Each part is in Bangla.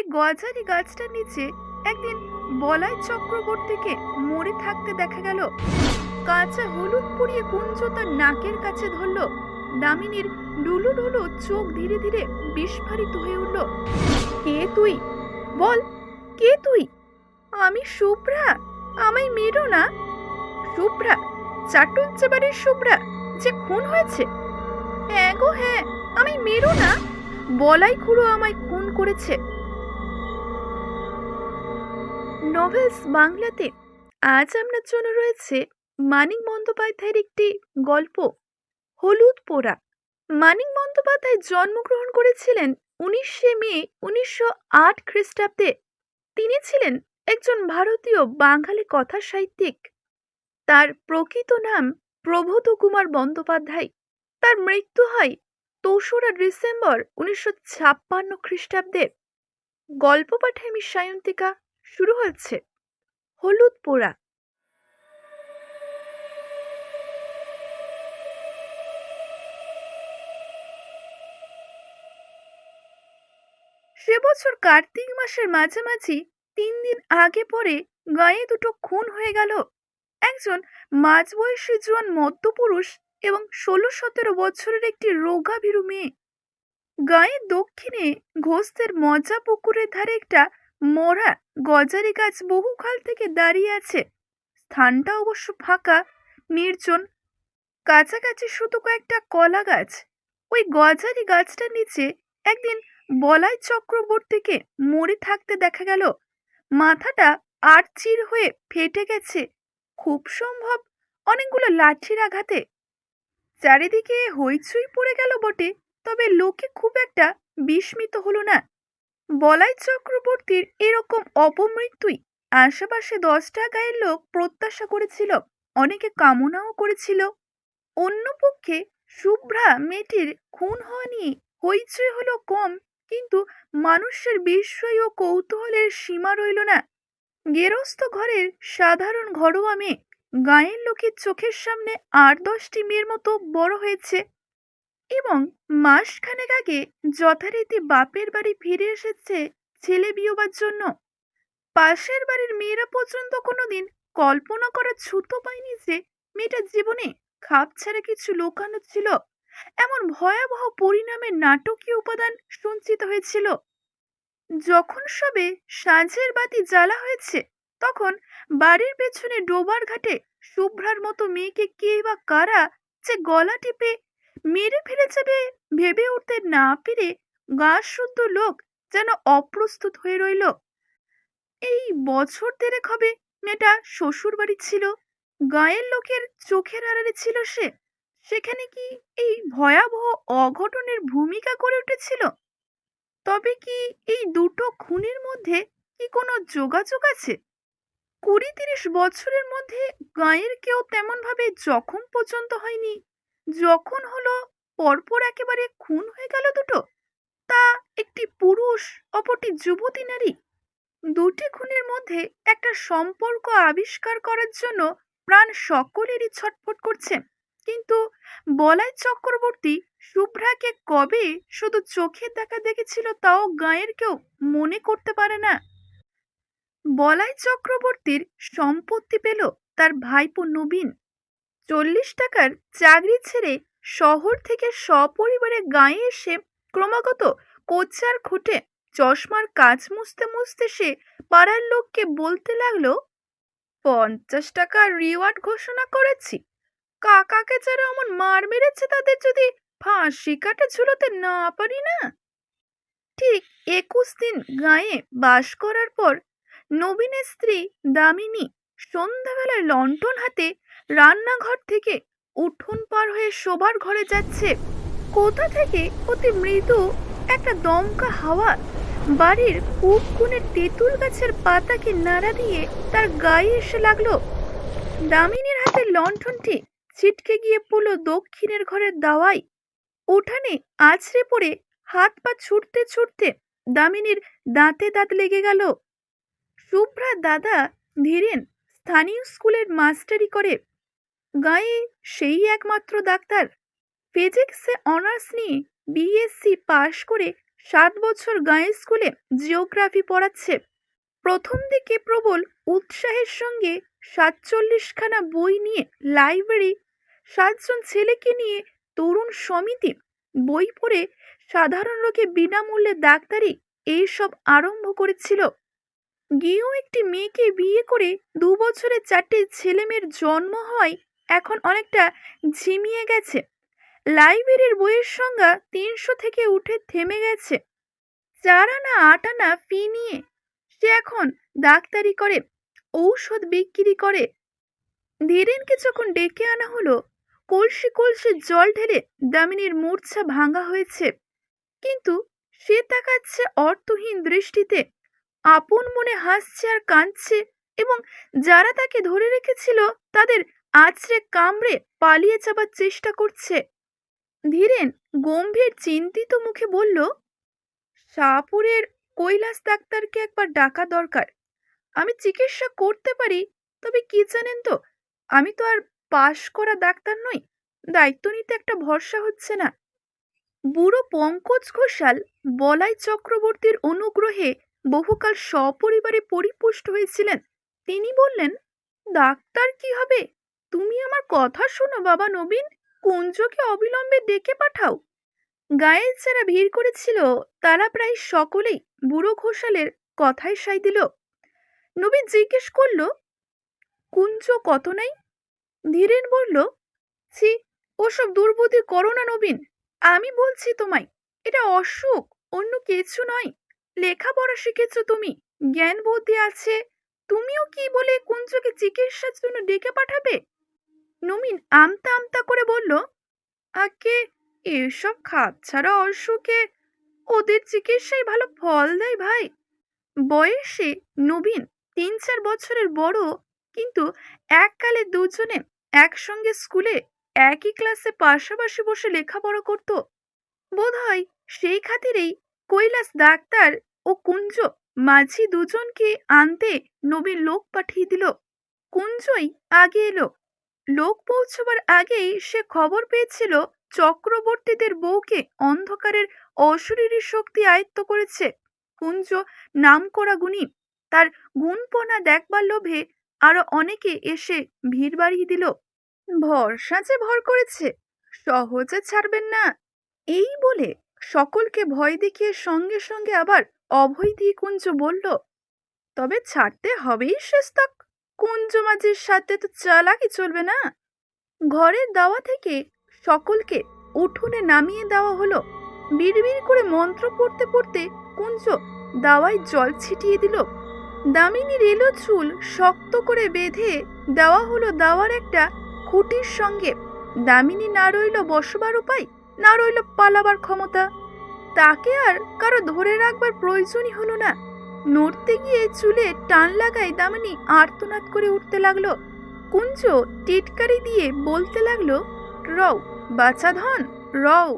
ওই গজারি গাছটার নিচে একদিন বলাই চক্রবর্তীকে মরে থাকতে দেখা গেল। কাঁচা হলুদ পুড়িয়ে কুঞ্জ তার নাকের কাছে ধরল। দামিনীর ডুলু ডুলু চোখ ধীরে ধীরে বিস্ফারিত হয়ে উঠল। কে তুই? বল, কে তুই? আমি শুভ্রা আমায় মেরো না। শুভ্রা চাটুজ্জে বাড়ির শুভ্রা যে খুন হয়েছে। হ্যাঁ গো হ্যাঁ আমি মেরো না। বলাই খুঁড়ো আমায় খুন করেছে। নভেলস বাংলাতে আজ আপনার জন্য রয়েছে মানিক বন্দ্যোপাধ্যায়ের একটি গল্প, হলুদ পোড়া। মানিক বন্দ্যোপাধ্যায় জন্মগ্রহণ করেছিলেন উনিশে মে উনিশশো আট খ্রিস্টাব্দে। তিনি ছিলেন একজন ভারতীয় বাঙালি কথা সাহিত্যিক। তার প্রকৃত নাম প্রবোধ কুমার বন্দ্যোপাধ্যায়। তার মৃত্যু হয় দোসরা ডিসেম্বর উনিশশো ছাপ্পান্ন খ্রিস্টাব্দে। গল্প পাঠে আমি সায়ন্তিকা শুরু হচ্ছে। হলুদ পোড়া। সে বছর কার্তিক মাসের মাঝামাঝি তিন দিন আগে পরে গায়ে দুটো খুন হয়ে গেল। একজন মাঝবয়সী জোয়ান মধ্যপুরুষ এবং ষোলো সতেরো বছরের একটি রোগাভীরু মেয়ে। গায়ের দক্ষিণে ঘোষদের মজা পুকুরের ধারে একটা মরা গজারি গাছ বহুকাল থেকে দাঁড়িয়ে আছে। স্থানটা অবশ্য ফাঁকা। নির্জন। কাছাকাছি শুধু কয়েকটা কলা গাছ। ওই গজারি গাছটার নিচে একদিন বলাই চক্রবর্তীকে মরে থাকতে দেখা গেল। মাথাটা আটচির হয়ে ফেটে গেছে। খুব সম্ভব অনেকগুলো লাঠির আঘাতে। চারিদিকে হইচই পড়ে গেল বটে, তবে লোকে খুব একটা বিস্মিত হলো না। বলাই চক্রবর্তীর এরকম অপমৃত্যুই আশেপাশে দশটা গায়ের লোক প্রত্যাশা করেছিল, অনেকে কামনাও করেছিল। অন্যপক্ষে শুভ্রা মেয়েটির খুন হওয়া নিয়ে হইচই হলো কম, কিন্তু মানুষের বিস্ময় ও কৌতূহলের সীমা রইল না। গেরস্থ ঘরের সাধারণ ঘরোয়া মেয়ে গায়ের লোকের চোখের সামনে আট দশটি মেয়ের মতো বড় হয়েছে। এবং মাসখানেক আগে যথারীতি বাপের বাড়ি ফিরে এসেছে ছেলে বিয়োবার জন্য। পাশের বাড়ির মেয়েরা পর্যন্ত কোনোদিন কল্পনা করা ছুতো পায়নি যে মেয়েটার জীবনে খাপ ছাড়া কিছু লোকানো ছিল। এমন ভয়াবহ পরিণামের নাটকীয় উপাদান সঞ্চিত হয়েছিল। যখন সবে সাঁঝের বাতি জ্বালা হয়েছে, তখন বাড়ির পেছনে ডোবার ঘাটে শুভ্রার মতো মেয়েকে কে বা কারা যে গলা টিপে মেরে ফেলে যাবে ভেবে উঠতে না পেরে গা শুদ্ধ লোক যেন অপ্রস্তুত হয়ে রইল। এই বছর দেড়েক হবে মেয়েটা শ্বশুর বাড়ি ছিল। গায়ের লোকের চোখের আড়ালে ছিল সে। সেখানে কি এই ভয়াবহ অঘটনের ভূমিকা করে উঠেছিল? তবে কি এই দুটো খুনের মধ্যে কি কোনো যোগাযোগ আছে? কুড়ি তিরিশ বছরের মধ্যে গায়ের কেউ তেমনভাবে জখম পর্যন্ত হয়নি। যখন হলো পরপর একেবারে খুন হয়ে গেল দুটো, তা একটি পুরুষ, অপরটি যুবতী নারী। দুটি খুনের মধ্যে একটা সম্পর্ক আবিষ্কার করার জন্য প্রাণ সকলেরই ছটফট করছে। কিন্তু বলাই চক্রবর্তী শুভ্রাকে কবে শুধু চোখে দেখা দেখেছিল তাও গায়ের কেউ মনে করতে পারে না। বলাই চক্রবর্তীর সম্পত্তি পেল তার ভাইপো নবীন। চল্লিশ টাকার চাকরি ছেড়ে শহর থেকে সপরিবারে গায়ে এসে ক্রমাগত কোচার খুঁটে চশমার কাজ মুছতে মুছতে সে পাড়ার লোককে বলতে লাগল, পঞ্চাশ টাকা রিওয়ার্ড ঘোষণা করেছি। কাকাকে যারা এমন মার মেরেছে তাদের যদি ফাঁসি কাটে ঝুলোতে না পারি না? ঠিক একুশ দিন গায়ে বাস করার পর নবীনের স্ত্রী দামিনী সন্ধ্যাবেলায় লণ্ঠন হাতে রান্নাঘর থেকে উঠোন পার হয়ে শোবার ঘরে যাচ্ছে। কোথা থেকে অতি মৃদু একটা দমকা হাওয়া। বাড়ির কূপ কোণের তেঁতুল গাছের পাতাকে নাড়া দিয়ে তার গায়ে এসে লাগল। দামিনীর হাতে লণ্ঠনটি ছিটকে গিয়ে পড়ল দক্ষিণের ঘরের দাওয়ায়। উঠানে আছড়ে পড়ে হাত পা ছুটতে ছুটতে দামিনীর দাঁতে দাঁত লেগে গেল। শুভ্রা দাদা ধীরেন স্থানীয় স্কুলের মাস্টারি করে। গায়ে সেই একমাত্র ডাক্তার। ফিজিক্সে অনার্স নিয়ে বিএসসি পাশ করে সাত বছর গাঁয়ের স্কুলে জিওগ্রাফি পড়াচ্ছে। প্রথম দিকে প্রবল উৎসাহের সঙ্গে সাতচল্লিশখানা বই নিয়ে লাইব্রেরি, সাতজন ছেলেকে নিয়ে তরুণ সমিতি, বই পড়ে সাধারণ লোকে বিনামূল্যে ডাক্তারি এইসব আরম্ভ করেছিল। গিয়েও একটি মেয়েকে বিয়ে করে দু বছরে চারটে ছেলেমেয়ের জন্ম হয় এখন অনেকটা ঝিমিয়ে গেছে। লাইব্রেরির বইয়ের সংখ্যা তিনশো থেকে উঠে থেমে গেছে। চার আনা আট আনা ফি নিয়ে সে এখন ডাক্তারি করে, ঔষধ বিক্রি করে। ধীরেনকে যখন ডেকে আনা হলো, কলসি কলসি জল ঢেলে দামিনীর মূর্ছা ভাঙা হয়েছে। কিন্তু সে তাকাচ্ছে অর্থহীন দৃষ্টিতে, আপন মনে হাসছে আর কাঁদছে এবং যারা তাকে ধরে রেখেছিল তাদের আছড়ে কামড়ে পালিয়ে যাবার চেষ্টা করছে। ধীরেন গম্ভীর চিন্তিত মুখে বলল শাহপুরের কৈলাস ডাক্তারকে একবার ডাকা দরকার। আমি চিকিৎসা করতে পারি, তবে কি জানেন তো, আমি তো আর পাশ করা ডাক্তার নই, দায়িত্ব নিতে একটা ভরসা হচ্ছে না। বুড়ো পঙ্কজ ঘোষাল বলাই চক্রবর্তীর অনুগ্রহে বহুকাল সপরিবারে পরিপুষ্ট হয়েছিলেন। তিনি বললেন, ডাক্তার কি হবে? তুমি আমার কথা শোনো, বাবা নবীন। কুঞ্জকে অবিলম্বে ডেকে পাঠাও? গায়ের যারা ভিড় করেছিল, তারা প্রায় সকলেই বুড়ো ঘোষালের কথায় সাই দিল। নবীন জিজ্ঞেস করল কুঞ্জ কত নাই? ধীরেন বলল, ছি, ওসব দুর্বুদ্ধি করো না নবীন। আমি বলছি তোমায়, এটা অসুখ, অন্য কিছু নয়। লেখাপড়া শিখেছ তুমি জ্ঞান বুদ্ধি আছে। তুমিও কি বলে কুঞ্জকে চিকিৎসার জন্য ডেকে পাঠাবে? নবীন আমতা আমতা করে বলল, আগে এসব খাত ছাড়া অসুখে ওদের চিকিৎসায় ভালো ফল দেয় ভাই। বয়সে নবীন তিন চার বছরের বড়, কিন্তু এককালে দুজনে একসঙ্গে স্কুলে একই ক্লাসে পাশাপাশি বসে লেখাপড়া করত। বোধহয় সেই খাতিরেই কৈলাস ডাক্তার ও কুঞ্জ মাঝি দুজনকে আনতে নবীন লোক পাঠিয়ে দিল। কুঞ্জই আগে এলো। লোক পৌঁছবার আগেই সে খবর পেয়েছিল চক্রবর্তীদের বউকে অন্ধকারের অশরীরী শক্তি আয়ত্ত করেছে। কুঞ্জ নাম করা গুণী। তার গুণপনা দেখবার লোভে আরও অনেকে এসে ভিড় বাড়িয়ে দিল। ভরসা যে ভর করেছে, সহজে ছাড়বেন না। এই বলে সকলকে ভয় দেখিয়ে সঙ্গে সঙ্গে আবার অভয় দিয়ে কুঞ্জ বলল, তবে ছাড়তে হবেই শেষতক। কুঞ্জ মাঝির সাথে তো চালাকি চলবে না? ঘরের দাওয়া থেকে সকলকে উঠোনে নামিয়ে দেওয়া হলো। বিড়বিড় করে মন্ত্র পড়তে পড়তে কুঞ্জ দাওয়ায় জল ছিটিয়ে দিল। দামিনীর এলো চুল শক্ত করে বেঁধে দেওয়া হলো দাওয়ার একটা খুঁটির সঙ্গে। দামিনী না রইল বসবার উপায়, না রইল পালাবার ক্ষমতা। তাকে আর কারও ধরে রাখবার প্রয়োজনই হলো না। নড়তে গিয়ে চুলে টান লাগায় দামিনী আর্তনাদ করে উঠতে লাগল। কুঞ্জ টিটকারি দিয়ে বলতে লাগল, রও, বাছা ধন, রও,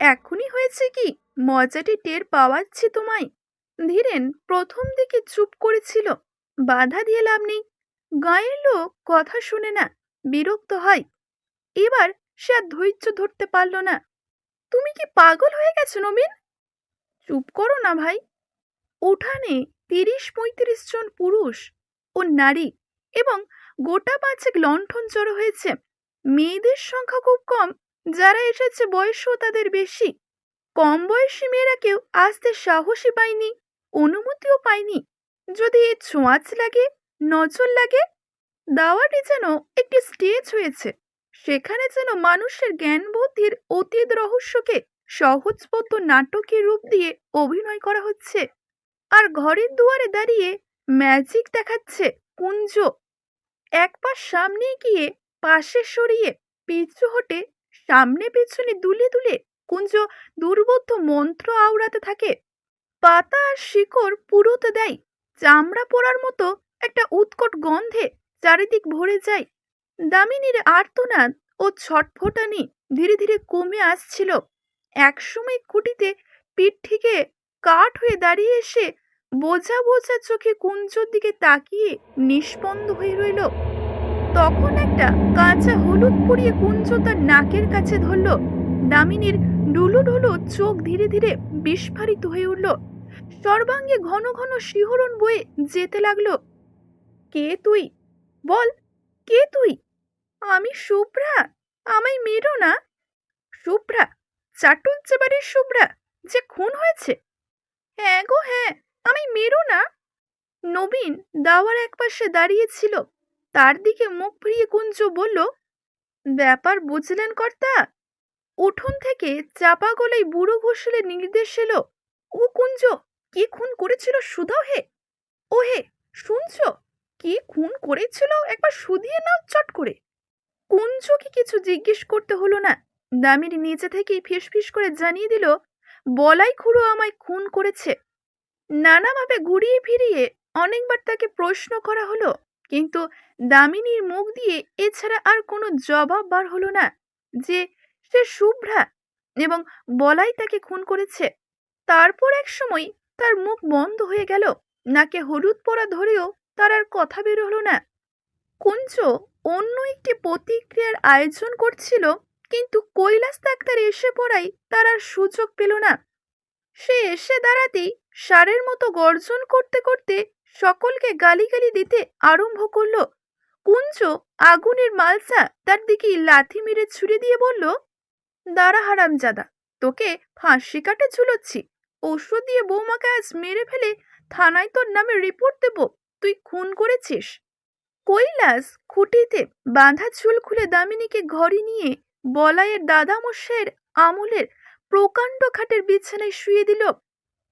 এখনই হয়েছে কি? মজাটি টের পাওয়াচ্ছি তোমায়। ধীরেন প্রথম দিকে চুপ করেছিল, বাধা দিয়ে লাভ নেই। গায়ের লোক কথা শুনে না, বিরক্ত হয়। এবার সে আর ধৈর্য ধরতে পারল না। তুমি কি পাগল হয়ে গেছো, নবীন? চুপ করো না ভাই উঠানে তিরিশ পঁয়ত্রিশ জন পুরুষ ও নারী এবং গোটা পাঁচেক লণ্ঠন জড়ো হয়েছে। মেয়েদের সংখ্যা খুব কম, যারা এসেছে বয়সও তাদের বেশি। কম বয়সী মেয়েরা কেউ আসতে সাহসই পায়নি, অনুমতিও পায়নি। যদি ছোঁয়াচ লাগে, নজর লাগে, দাওয়াটি যেন একটি স্টেজ হয়েছে, সেখানে যেন মানুষের জ্ঞান বুদ্ধির অতীত রহস্যকে সহজবোধ্য নাটকীয় রূপ দিয়ে অভিনয় করা হচ্ছে। আর ঘরের দুয়ারে দাঁড়িয়ে ম্যাজিক দেখাচ্ছে কুঞ্জ। এক পা সামনে গিয়ে পাশে সরিয়ে পিছু হটে সামনে পেছনে দুলে দুলে কুঞ্জ দুর্বোধ্য মন্ত্র আওড়াতে থাকে। পাতা আর শিকড় পুরোতে দেয়, চামড়া পোড়ার মতো একটা উৎকট গন্ধে চারিদিক ভরে যায়। দামিনীর আর্তনাদ ও ছটফটানি ধীরে ধীরে কমে আসছিল। একসময় কুটিতে পিঠ থেকে কাঠ হয়ে দাঁড়িয়ে এসে বোঝা বোঝা চোখে কুঞ্জর দিকে তাকিয়ে নিষ্পন্দ হয়ে রইল। তখন একটা কাঁচা হলুদ পরিয়ে কুঞ্জ তার নাকের কাছে ধরল। দামিনীর ডুলু ডুলু চোখ ধীরে ধীরে বিস্ফারিত হয়ে উঠল। সর্বাঙ্গে ঘন ঘন শিহরণ বয়ে যেতে লাগল। কে তুই? বল, কে তুই? আমি শুভ্রা আমায় মেরো না? শুভ্রা চাটুজ্জে বাড়ির শুভ্রা যে খুন হয়েছে? হ্যাঁ গো হ্যাঁ আমি মেরো না। নবীন দাওয়ার এক একপাশে দাঁড়িয়েছিল তার দিকে মুখ ফিরিয়ে কুঞ্জ বলল, ব্যাপার বুঝলেন কর্তা? উঠোন থেকে চাপা গলায় বুড়ো ঘোষালের নির্দেশ এলো, ও কুঞ্জ, কি খুন করেছিল সুধাও হে? ও হে, শুনছো? কি খুন করেছিল? একবার শুধিয়ে নাও চট করে। কুঞ্জকে কিছু জিজ্ঞেস করতে হলো না। দামিনী নিচে থেকেই ফিস ফিস করে জানিয়ে দিল বলাই খুড়ো আমায় খুন করেছে। নানাভাবে ঘুরিয়ে ফিরিয়ে অনেকবার তাকে প্রশ্ন করা হলো, কিন্তু দামিনীর মুখ দিয়ে এছাড়া আর কোনো জবাব বার হলো না যে সে শুভ্রা এবং বলাই তাকে খুন করেছে। তারপর এক সময় তার মুখ বন্ধ হয়ে গেল, নাকে হলুদ পরা ধরেও তার আর কথা বের হলো না। কুঞ্চ অন্য একটি প্রতিক্রিয়ার আয়োজন করছিল কিন্তু কৈলাস ডাক্তার এসে পড়াই তার আর সুযোগ পেল না। সে এসে দাঁড়াতেই সারের মতো গর্জন করতে করতে সকলকে গালিগালি দিতে আরম্ভ করল। কুঞ্জ আগুনের মালসা তার দিকে লাথি মেরে ছুড়ে দিয়ে বলল, দাঁড়া হারামজাদা, তোকে ফাঁসি কাটে ঝুলোচ্ছি। ওষুধ দিয়ে বৌমাকে আজ মেরে ফেলে থানায় তোর নামে রিপোর্ট দেব। তুই খুন করেছিস। কৈলাস খুঁটিতে বাঁধা চুল খুলে দামিনীকে ঘরে নিয়ে বলাইয়ের দাদামশাইয়ের আমলের প্রকাণ্ড খাটের বিছানায় শুয়ে দিল,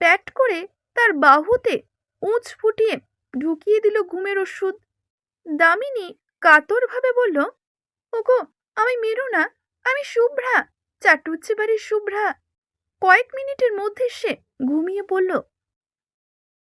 প্যাট করে তার বাহুতে উঁচ ফুটিয়ে ঢুকিয়ে দিল ঘুমের ওষুধ। দামিনী কাতরভাবে বলল, ওগো আমি মেরু না, আমি শুভ্রা চাটুচ্ছে বাড়ির শুভ্রা। কয়েক মিনিটের মধ্যে সে ঘুমিয়ে পড়ল।